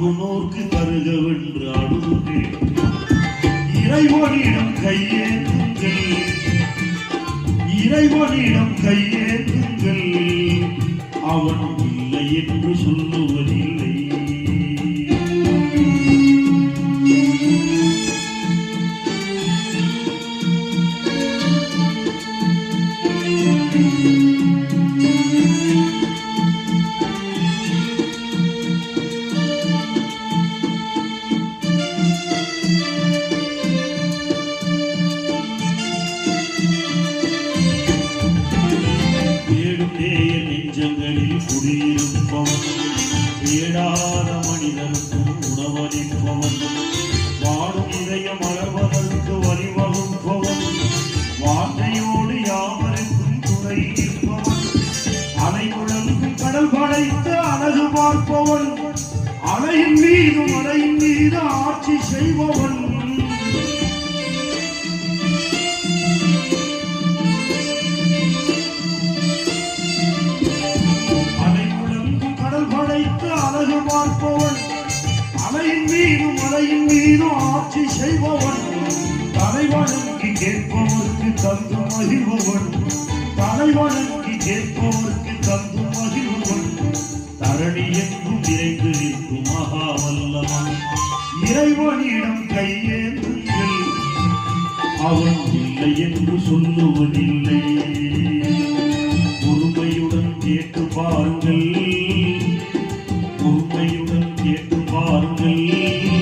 முன்னோர்க்கு தருகவென்று அழுகின்றேன் இறைவனிடம் கையேந்துங்கள் இறைவனிடம் கையேந்துங்கள் அவன் இல்லை என்று சொல்லுவேன். தேடாத மனிதனுக்கும் உணவளிப்பவன். வாடும் இதயம் மலர்வதற்கு வழிவகுப்பவன். வார்த்தையோடு யாவருக்கும் துணை நிற்பவன். அலை முழங்கும் கடல் படைத்து அழகு பார்ப்பவன். அலையின் மீது மலையின் மீது ஆட்சி செய்பவன். கேட்போருக்கு தந்து மகிழ்வன் தலைவனுக்கு கேட்போருக்கு தந்து மகிழ்வன் தரணி என்றும் இறைந்து நிற்கும் மகாவல்லவன். இறைவனிடம் கையேந்துங்கள். அவன் இல்லை என்று சொல்லுவதில்லை. பொறுமையுடன் கேட்டு பாருங்கள். பொறுமையுடன் கேட்டு பாருங்கள்.